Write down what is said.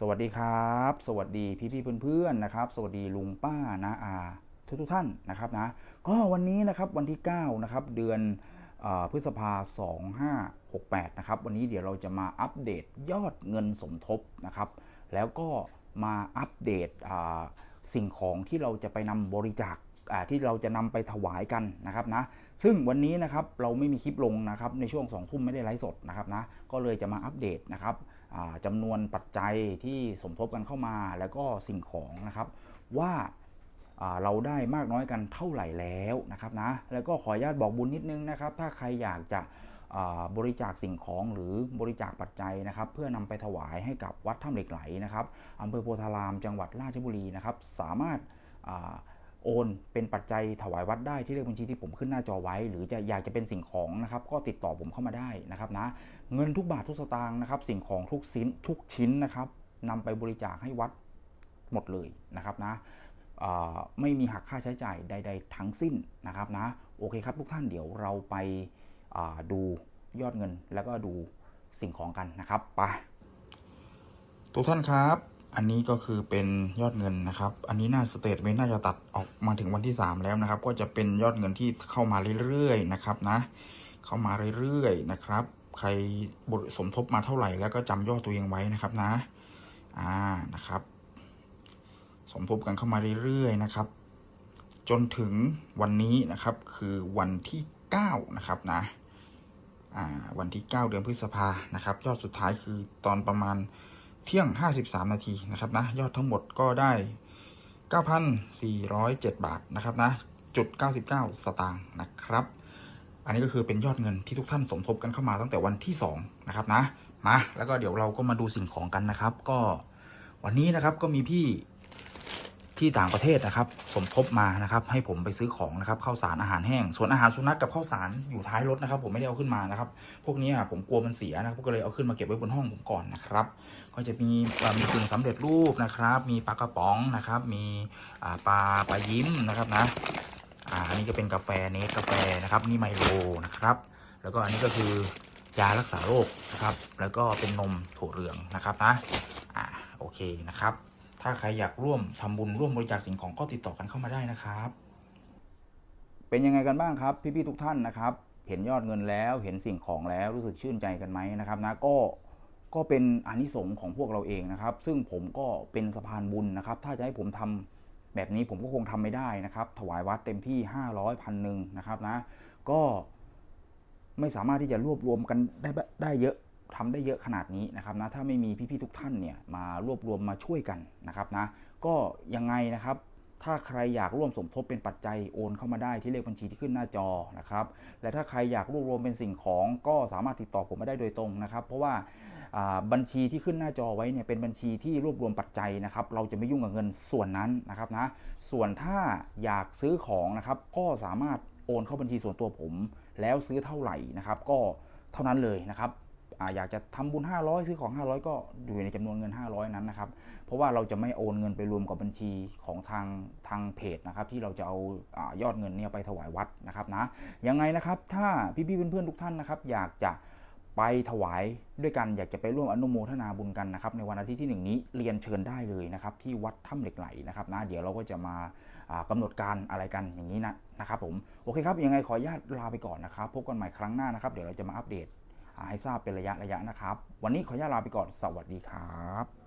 สวัสดีครับ สวัสดีพี่พี่ๆเพื่อนๆนะครับ สวัสดีลุงป้านาอาทุกทุกท่านนะครับนะก็วันนี้นะครับวันที่9นะครับเดือนอพฤษภา 2568 นะครับ วันนี้เดี๋ยวเราจะมาอัปเดตยอดเงินสมทบนะครับ แล้วก็มาอัปเดตสิ่งของที่เราจะไปนำบริจาคที่เราจะนำไปถวายกันนะครับนะ ซึ่งวันนี้นะครับเราไม่มีคลิปลงนะครับในช่วง2ทุ่มไม่ได้ไลฟ์สดนะครับนะ ก็เลยจะมาอัปเดตนะครับ อ่าจำนวนปัจจัยที่สมทบกันเข้ามาแล้วก็สิ่งของนะครับว่าเราได้มากน้อยกันเท่าไหร่แล้วนะครับนะแล้วก็ขออนุญาตบอกบุญนิดนึงนะครับ ถ้าใครอยากจะบริจาคสิ่งของหรือบริจาคปัจจัยนะครับ เพื่อนำไปถวายให้กับวัดถ้ำเหล็กไหลนะครับอำเภอโพธารามจังหวัดราชบุรีนะครับ สามารถ โอนเป็นปัจจัยถวายวัดได้ที่เลขบัญชีที่ผมขึ้นหน้าจอไว้ หรือจะอยากจะเป็นสิ่งของนะครับก็ติดต่อผมเข้ามาได้นะครับนะเงินทุกบาททุกสตางค์นะครับสิ่งของทุกชิ้นทุกชิ้นนะครับนำไปบริจาคให้วัดหมดเลยนะครับนะไม่มีหักค่าใช้จ่ายใด ๆ ทั้งสิ้นนะครับนะโอเคครับทุกท่านเดี๋ยวเราไปาดูยอดเงินแล้วก็ดูสิ่งของกันนะครับไปทุกท่านครับ อันนี้ก็คือเป็นยอดเงินนะครับ อันนี้หน้าสเตทเมนต์น่าจะตัดออกมาถึงวันที่ 3 แล้วนะครับ ก็จะเป็นยอดเงินที่เข้ามาเรื่อยๆนะครับนะ เข้ามาเรื่อยๆนะครับ ใครบทสมทบมาเท่าไหร่แล้วก็จำยอดตัวเองไว้นะครับนะ อ่า นะครับ สมทบกันเข้ามาเรื่อยๆนะครับ จนถึงวันนี้นะครับ คือวันที่9นะครับนะ อ่า วันที่ 9 เดือนพฤษภานะครับ ยอดสุดท้ายคือตอนประมาณ เที่ยง 53 นาทีนะครับนะยอดทั้งหมดก็ได้ 9,407 บาทนะครับนะจุด 99 สตางค์นะครับ อันนี้ก็คือเป็นยอดเงินที่ทุกท่านสมทบกันเข้ามาตั้งแต่วันที่ 2 นะครับนะมาแล้วก็เดี๋ยวเราก็มาดูสิ่งของกันนะครับ ก็วันนี้นะครับก็มีพี่ ที่ต่างประเทศนะครับ สมทบมานะครับ ให้ผมไปซื้อของนะครับข้าวสารอาหารแห้ง ส่วนอาหารสุนัขกับข้าวสารอยู่ท้ายรถนะครับ ผมไม่ได้เอาขึ้นมานะครับ พวกนี้อะผมกลัวมันเสียนะครับก็เลยเอาขึ้นมาเก็บไว้บนห้องผมก่อนนะครับ ก็จะมีมีกึ่งสำเร็จรูปนะครับ มีปลากระป๋องนะครับ มีปลาปลายิ้มนะครับนะอ่านนี้ก็เป็นกาแฟเนสกาแฟนะครับนี่ไมโลนะครับ แล้วก็อันนี้ก็คือยารักษาโรคนะครับ แล้วก็เป็นนมถั่วเหลืองนะครับนะอ่าโอเคนะครับ ถ้าใครอยากร่วมทำบุญร่วมบริจาคสิ่งของก็ติดต่อกันเข้ามาได้นะครับ เป็นยังไงกันบ้างครับ พี่ๆทุกท่านนะครับ เห็นยอดเงินแล้วเห็นสิ่งของแล้วรู้สึกชื่นใจกันไหมนะครับนะก็ก็เป็นอนิสงส์ของพวกเราเองนะครับ ซึ่งผมก็เป็นสะพานบุญนะครับ ถ้าจะให้ผมทำแบบนี้ผมก็คงทำไม่ได้นะครับ ถวายวัดเต็มที่ 500พันหนึ่งนะครับนะ ก็ไม่สามารถที่จะรวบรวมกันได้ได้เยอะ ทำได้เยอะขนาดนี้นะครับนะถ้าไม่มีพี่ๆทุกท่านเนี่ยมารวบรวมมาช่วยกันนะครับนะก็ยังไงนะครับถ้าใครอยากร่วมสมทบเป็นปัจจัยโอนเข้ามาได้ที่เลขบัญชีที่ขึ้นหน้าจอนะครับและถ้าใครอยากรวบรวมเป็นสิ่งของก็สามารถติดต่อผมมาได้โดยตรงนะครับ เพราะว่าอ่าบัญชีที่ขึ้นหน้าจอไว้เนี่ยเป็นบัญชีที่รวบรวมปัจจัยนะครับ เราจะไม่ยุ่งกับเงินส่วนนั้นนะครับนะส่วนถ้าอยากซื้อของนะครับ ก็สามารถโอนเข้าบัญชีส่วนตัวผม แล้วซื้อเท่าไหร่นะครับ ก็เท่านั้นเลยนะครับ ออยากจะทำบุญ 500 ซื้อของ 500 ก็อยู่ในจำนวนเงิน 500 นั้นนะครับ เพราะว่าเราจะไม่โอนเงินไปรวมกับบัญชีของทางทางเพจนะครับ ที่เราจะเอาอายอดเงินเนี่ยไปถวายวัดนะครับนะยังไงนะครับ ถ้าพี่ๆเพื่อนๆทุกท่านนะครับ อยากจะไปถวายด้วยกันอยากจะไปร่วมอนุโมทนาบุญกันนะครับ ในวันอาทิตย์ที่หนึ่งนี้เรียนเชิญได้เลยนะครับ ที่วัดถ้ำเหล็กไหลนะครับนะเดี๋ยวเราก็จะมาากำหนดการอะไรกันอย่างนี้นะนะครับผมโอเคครับยังไงขออนุญาตลาไปก่อนนะครับ พบกันใหม่ครั้งหน้านะครับ เดี๋ยวเราจะมาอัปเดต ให้ทราบเป็นระยะระยะนะครับ วันนี้ขออนุญาตลาไปก่อนสวัสดีครับ